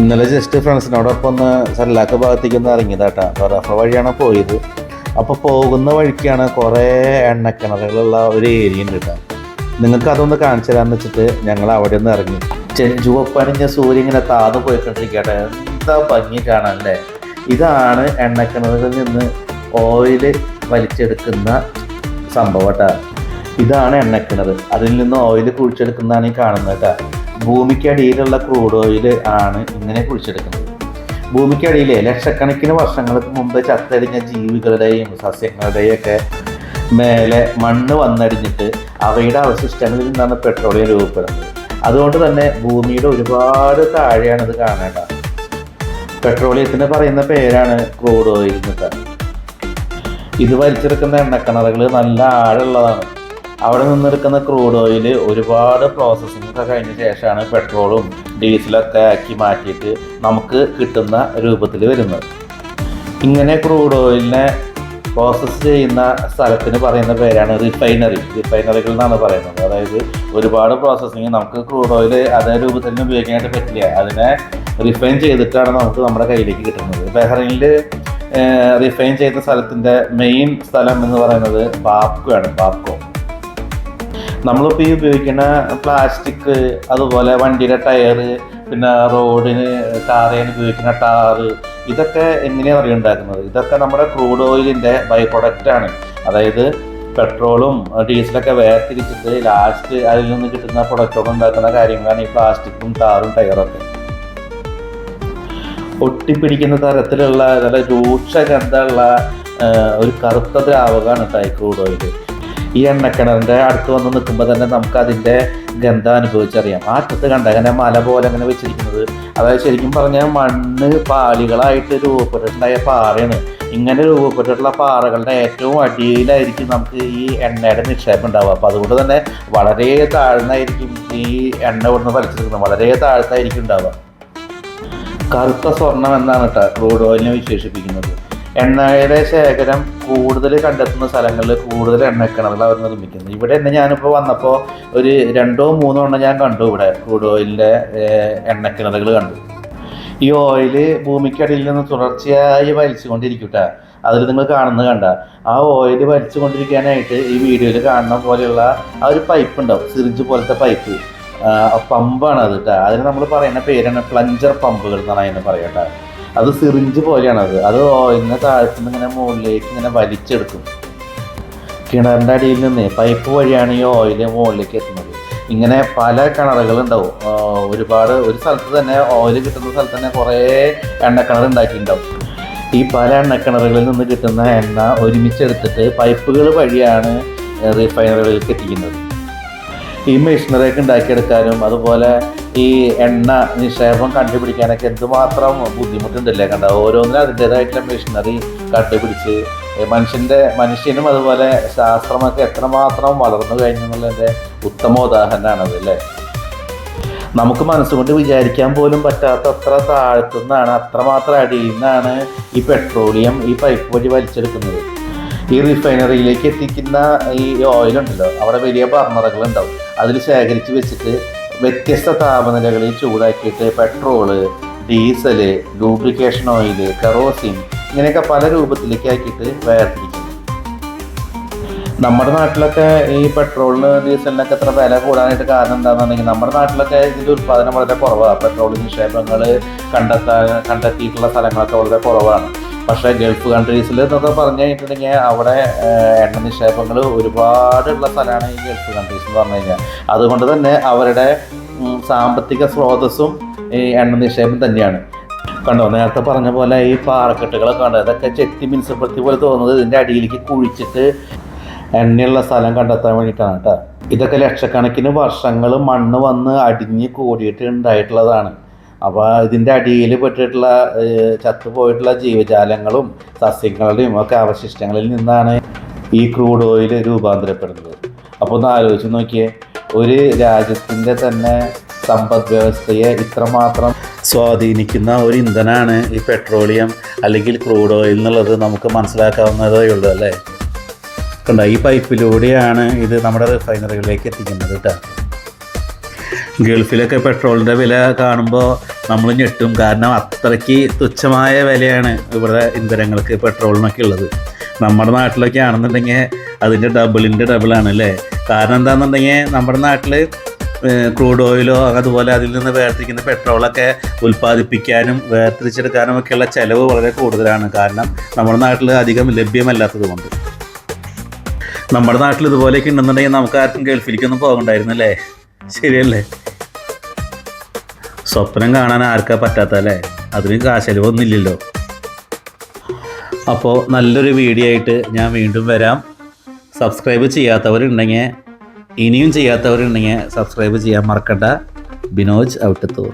ഇന്നലെ ജസ്റ്റ് ഫ്രണ്ട്സിനോടൊപ്പം ഒന്ന് സല്ലാക്ക ഭാഗത്തേക്ക് ഒന്ന് ഇറങ്ങിയതാട്ടാ. റഫ വഴിയാണ് പോയത്. അപ്പോൾ പോകുന്ന വഴിക്കാണ് കുറേ എണ്ണക്കിണറുകളുള്ള ഒരു ഏരിയ ഉണ്ട് കേട്ടോ. നിങ്ങൾക്ക് അതൊന്ന് കാണിച്ചു തരാമെന്ന് വെച്ചിട്ട് ഞങ്ങൾ അവിടെ ഒന്ന് ഇറങ്ങി. ചുവപ്പണിഞ്ഞ സൂര്യൻ ഇങ്ങനെ താന്നു പോയിക്കൊണ്ടിരിക്കട്ടെ എന്താ ഭംഗി കാണാൻ അല്ലേ? ഇതാണ് എണ്ണക്കിണറുകളിൽ നിന്ന് ഓയിൽ വലിച്ചെടുക്കുന്ന സംഭവം കേട്ടോ. ഇതാണ് എണ്ണക്കിണർ. അതിൽ നിന്ന് ഓയിൽ കുഴിച്ചെടുക്കുന്നതാണ് ഈ കാണുന്നത് കേട്ടോ. ഭൂമിക്കടിയിലുള്ള ക്രൂഡ് ഓയിൽ ആണ് ഇങ്ങനെ കുഴിച്ചെടുക്കുന്നത്. ഭൂമിക്കടിയിലെ ലക്ഷക്കണക്കിന് വർഷങ്ങൾക്ക് മുമ്പ് ചത്തടിഞ്ഞ ജീവികളുടെയും സസ്യങ്ങളുടെയും ഒക്കെ മേലെ മണ്ണ് വന്നടിഞ്ഞിട്ട് അവയുടെ അവശിഷ്ടങ്ങളിൽ നിന്നാണ് പെട്രോളിയം രൂപപ്പെടുന്നത്. അതുകൊണ്ട് തന്നെ ഭൂമിയുടെ ഒരുപാട് താഴെയാണ് ഇത് കാണേണ്ടത്. പെട്രോളിയത്തിന് പറയുന്ന പേരാണ് ക്രൂഡ് ഓയിൽ എന്നിട്ട് ഇത് വലിച്ചെടുക്കുന്ന എണ്ണക്കിണറുകൾ നല്ല ആഴമുള്ളതാണ്. അവിടെ നിന്നെടുക്കുന്ന ക്രൂഡ് ഓയിൽ ഒരുപാട് പ്രോസസ്സിംഗ് ഒക്കെ കഴിഞ്ഞ ശേഷമാണ് പെട്രോളും ഡീസലൊക്കെ ആക്കി മാറ്റിയിട്ട് നമുക്ക് കിട്ടുന്ന രൂപത്തിൽ വരുന്നത്. ഇങ്ങനെ ക്രൂഡ് ഓയിലിനെ പ്രോസസ്സ് ചെയ്യുന്ന സ്ഥലത്തിന് പറയുന്ന പേരാണ് റിഫൈനറി റിഫൈനറികൾ എന്നാണ് പറയുന്നത്. അതായത് ഒരുപാട് പ്രോസസ്സിങ് നമുക്ക് ക്രൂഡ് ഓയിൽ അതേ രൂപത്തിൽ തന്നെ ഉപയോഗിക്കാനായിട്ട് പറ്റില്ല. അതിനെ റിഫൈൻ ചെയ്തിട്ടാണ് നമുക്ക് നമ്മുടെ കയ്യിലേക്ക് കിട്ടുന്നത്. ബഹ്റൈനിൽ റിഫൈൻ ചെയ്ത സ്ഥലത്തിന്റെ മെയിൻ സ്ഥലം എന്ന് പറയുന്നത് ബാപ്കോ ആണ്. ബാപ്കോ നമ്മളിപ്പോൾ ഈ ഉപയോഗിക്കുന്ന പ്ലാസ്റ്റിക് അതുപോലെ വണ്ടിയുടെ ടയറ് പിന്നെ റോഡിന് ടാർ ഉപയോഗിക്കുന്ന ടാറ് ഇതൊക്കെ എങ്ങനെയാണ് അറിയാം ഉണ്ടാക്കുന്നത് ഇതൊക്കെ നമ്മുടെ ക്രൂഡ് ഓയിലിന്റെ ബൈ പ്രൊഡക്റ്റാണ് അതായത് പെട്രോളും ഡീസലൊക്കെ വേർതിരിച്ചിട്ട് ലാസ്റ്റ് അതിൽ നിന്ന് കിട്ടുന്ന പ്രൊഡക്റ്റൊക്കെ ഉണ്ടാക്കുന്ന കാര്യങ്ങളാണ് ഈ പ്ലാസ്റ്റിക്കും ടാറും ടയറൊക്കെ ഒട്ടിപ്പിടിക്കുന്ന തരത്തിലുള്ള നല്ല രൂക്ഷ ഗന്ധമുള്ള ഒരു കറുത്ത ദ്രാവകമാണ് ടൈ ക്രൂഡ് ഓയിൽ ഈ എണ്ണക്കിണറിന്റെ അടുത്ത് വന്ന് നിൽക്കുമ്പോൾ തന്നെ നമുക്ക് അതിന്റെ ഗന്ധം അനുഭവിച്ചറിയാം. ആ അറ്റത്ത് കണ്ട? അങ്ങനെ മല പോലെ അങ്ങനെ വെച്ചിരിക്കുന്നത്. അതായത് ശരിക്കും പറഞ്ഞാൽ മണ്ണ് പാളികളായിട്ട് രൂപപ്പെട്ടിട്ടുണ്ടായ പാറയാണ്. ഇങ്ങനെ രൂപപ്പെട്ടിട്ടുള്ള പാറകളുടെ ഏറ്റവും അടിയിലായിരിക്കും നമുക്ക് ഈ എണ്ണയുടെ നിക്ഷേപം ഉണ്ടാവുക. അപ്പോൾ അതുകൊണ്ട് തന്നെ വളരെ താഴ്ന്നായിരിക്കും ഈ എണ്ണ ഇവിടുന്ന് വലിച്ചെടുക്കുന്നത്. വളരെ താഴ്ത്തായിരിക്കും ഉണ്ടാവുക. കറുത്ത സ്വർണം എന്നാണ് കേട്ടോ ക്രൂഡ് ഓയിലിനെ വിശേഷിപ്പിക്കുന്നത്. എണ്ണയുടെ ശേഖരം കൂടുതൽ കണ്ടെത്തുന്ന സ്ഥലങ്ങളിൽ കൂടുതൽ എണ്ണ കിണറുകൾ അവർ നിർമ്മിക്കുന്നത്. ഇവിടെ തന്നെ ഞാനിപ്പോൾ വന്നപ്പോൾ ഒരു രണ്ടോ മൂന്നോ എണ്ണം ഞാൻ കണ്ടു ഇവിടെ ക്രൂഡ് ഓയിലിന്റെ എണ്ണക്കിണറുകൾ കണ്ടു. ഈ ഓയിൽ ഭൂമിക്കടിയിൽ നിന്ന് തുടർച്ചയായി വലിച്ചുകൊണ്ടിരിക്കും കേട്ടോ അതിൽ നിങ്ങൾ കാണുന്നത് കണ്ട. ആ ഓയിൽ വലിച്ചുകൊണ്ടിരിക്കാനായിട്ട് ഈ വീഡിയോയിൽ കാണുന്ന പോലെയുള്ള ആ ഒരു പൈപ്പ് ഉണ്ടാവും സിറിഞ്ച് പോലത്തെ പൈപ്പ്. പമ്പാണ് അത് കേട്ടോ അതിന് നമ്മൾ പറയുന്ന പേരാണ് പ്ലഞ്ചർ പമ്പുകൾ എന്നാണ് അതിനെ പറയുക കേട്ടോ അത് സിറിഞ്ച് പോലെയാണ് അത്. അത് ഓയിലിനെ താഴ്ത്തുനിന്ന് ഇങ്ങനെ മുകളിലേക്ക് ഇങ്ങനെ വലിച്ചെടുക്കും. കിണറിന്റെ അടിയിൽ നിന്ന് പൈപ്പ് വഴിയാണ് ഈ ഓയിൽ മുകളിലേക്ക് എത്തുന്നത്. ഇങ്ങനെ പല കിണറുകളുണ്ടാവും ഒരുപാട് ഒരു സ്ഥലത്ത് തന്നെ ഓയിൽ കിട്ടുന്ന സ്ഥലത്ത് തന്നെ കുറേ എണ്ണക്കിണർ ഉണ്ടാക്കിയിട്ടുണ്ടാവും. ഈ പല എണ്ണക്കിണറുകളിൽ നിന്ന് കിട്ടുന്ന എണ്ണ ഒരുമിച്ചെടുത്തിട്ട് പൈപ്പുകൾ വഴിയാണ് റിഫൈനറികളിലേക്ക് എത്തിക്കുന്നത്. ഈ മെഷീനറിയൊക്കെ ഉണ്ടാക്കിയെടുക്കാനും അതുപോലെ ഈ എണ്ണ നിക്ഷേപം കണ്ടുപിടിക്കാനൊക്കെ എന്തുമാത്രം ബുദ്ധിമുട്ടുണ്ടല്ലേ കണ്ട? ഓരോന്നിനും അതിന്റെതായിട്ടുള്ള മെഷീനറി കണ്ടുപിടിച്ച് മനുഷ്യന്റെ മനുഷ്യനും അതുപോലെ ശാസ്ത്രമൊക്കെ എത്രമാത്രം വളർന്നു കഴിഞ്ഞു എന്നുള്ളതിന്റെ ഉത്തമ ഉദാഹരണമാണത് അല്ലേ? നമുക്ക് മനസ്സുകൊണ്ട് വിചാരിക്കാൻ പോലും പറ്റാത്ത അത്ര താഴ്ത്തുന്നതാണ് അത്രമാത്രം അടിയിൽ നിന്നാണ് ഈ പെട്രോളിയം ഈ പൈപ്പ് വഴി വലിച്ചെടുക്കുന്നത്. ഈ റിഫൈനറിയിലേക്ക് എത്തിക്കുന്ന ഈ ഓയിലുണ്ടല്ലോ അവിടെ വലിയ ബർണറുകൾ ഉണ്ടാവും അതിൽ ശേഖരിച്ച് വെച്ചിട്ട് വ്യത്യസ്ത താപനിലകളിൽ ചൂടാക്കിയിട്ട് petrol diesel lubrication oil kerosene ഇങ്ങനെയൊക്കെ പല രൂപത്തിലേക്ക് ആക്കിയിട്ട് വേർതിരിക്കും നമ്മുടെ നാട്ടിലൊക്കെ ഈ പെട്രോളിന് ഡീസലിനൊക്കെ എത്ര വില കൂടാനായിട്ട് കാരണം എന്താണെന്നുണ്ടെങ്കിൽ നമ്മുടെ നാട്ടിലൊക്കെ ഇതിന്റെ ഉത്പാദനം വളരെ കുറവാണ് പെട്രോൾ നിക്ഷേപങ്ങൾ കണ്ടെത്താൻ കണ്ടെത്തിയിട്ടുള്ള സ്ഥലങ്ങളൊക്കെ വളരെ കുറവാണ്. പക്ഷേ ഗൾഫ് കൺട്രീസിൽ എന്നൊക്കെ പറഞ്ഞു കഴിഞ്ഞിട്ടുണ്ടെങ്കിൽ അവിടെ എണ്ണ നിക്ഷേപങ്ങൾ ഒരുപാടുള്ള സ്ഥലമാണ് ഈ ഗൾഫ് കൺട്രീസ് എന്ന് പറഞ്ഞു കഴിഞ്ഞാൽ. അതുകൊണ്ട് തന്നെ അവരുടെ സാമ്പത്തിക സ്രോതസ്സും ഈ എണ്ണ നിക്ഷേപം തന്നെയാണ്. കണ്ടോ നേരത്തെ പറഞ്ഞ പോലെ ഈ പാറക്കെട്ടുകളൊക്കെ കണ്ടോ? ഇതൊക്കെ ചെത്തി മുനിസിപ്പാലിറ്റി പോലെ തോന്നുന്നത് ഇതിന്റെ അടിയിലേക്ക് കുഴിച്ചിട്ട് എണ്ണയുള്ള സ്ഥലം കണ്ടെത്താൻ വേണ്ടിയിട്ടാണ് കേട്ടോ. ഇതൊക്കെ ലക്ഷക്കണക്കിന് വർഷങ്ങൾ മണ്ണ് വന്ന് അടിഞ്ഞ് കൂടിയിട്ട് ഉണ്ടായിട്ടുള്ളതാണ്. അപ്പോൾ ഇതിന്റെ അടിയിൽ പെട്ടിട്ടുള്ള ചത്തുപോയിട്ടുള്ള ജീവജാലങ്ങളും സസ്യങ്ങളുടെയും ഒക്കെ അവശിഷ്ടങ്ങളിൽ നിന്നാണ് ഈ ക്രൂഡ് ഓയിൽ രൂപാന്തരപ്പെടുന്നത്. അപ്പോൾ ഒന്ന് ആലോചിച്ച് നോക്കിയേ ഒരു രാജ്യത്തിന്റെ തന്നെ സമ്പദ് വ്യവസ്ഥയെ ഇത്രമാത്രം സ്വാധീനിക്കുന്ന ഒരു ഇന്ധനമാണ് ഈ പെട്രോളിയം അല്ലെങ്കിൽ ക്രൂഡ് ഓയിൽ എന്നുള്ളത് നമുക്ക് മനസ്സിലാക്കാവുന്നതേ ഉള്ളൂ അല്ലേ? ഈ പൈപ്പിലൂടെയാണ് ഇത് നമ്മുടെ റിഫൈനറികളിലേക്ക് എത്തിക്കുന്നത് കേട്ടോ. ഗൾഫിലൊക്കെ പെട്രോളിന്റെ വില കാണുമ്പോൾ നമ്മൾ ഞെട്ടും. കാരണം അത്രയ്ക്ക് തുച്ഛമായ വിലയാണ് ഇവിടെ ഇന്ധനങ്ങൾക്ക് പെട്രോളിനൊക്കെ ഉള്ളത്. നമ്മുടെ നാട്ടിലൊക്കെ ആണെന്നുണ്ടെങ്കിൽ അതിന്റെ ഡബിളിന്റെ ഡബിളാണ് അല്ലേ? കാരണം എന്താണെന്നുണ്ടെങ്കിൽ നമ്മുടെ നാട്ടിൽ ക്രൂഡ് ഓയിലോ അതുപോലെ അതിൽ നിന്ന് വേർതിരിക്കുന്ന പെട്രോളൊക്കെ ഉൽപ്പാദിപ്പിക്കാനും വേർതിരിച്ചെടുക്കാനും ഒക്കെയുള്ള ചിലവ് വളരെ കൂടുതലാണ്. കാരണം നമ്മുടെ നാട്ടിൽ അധികം ലഭ്യമല്ലാത്തത് കൊണ്ട്. നമ്മുടെ നാട്ടിൽ ഇതുപോലെയൊക്കെ ഉണ്ടെന്നുണ്ടെങ്കിൽ നമുക്ക് ആർക്കും ഗൾഫിലേക്കൊന്നും പോകണ്ടായിരുന്നു അല്ലേ ശരിയല്ലേ? സ്വപ്നം കാണാൻ ആർക്കാ പറ്റാത്തല്ലേ അതിന് കാശലവൊന്നുമില്ലല്ലോ അപ്പോൾ നല്ലൊരു വീഡിയോ ആയിട്ട് ഞാൻ വീണ്ടും വരാം. സബ്സ്ക്രൈബ് ചെയ്യാത്തവരുണ്ടെങ്കിൽ ഇനിയും ചെയ്യാത്തവരുണ്ടെങ്കിൽ സബ്സ്ക്രൈബ് ചെയ്യാൻ മറക്കണ്ട. ബിനോജ് ഔട്ടത്തൂർ.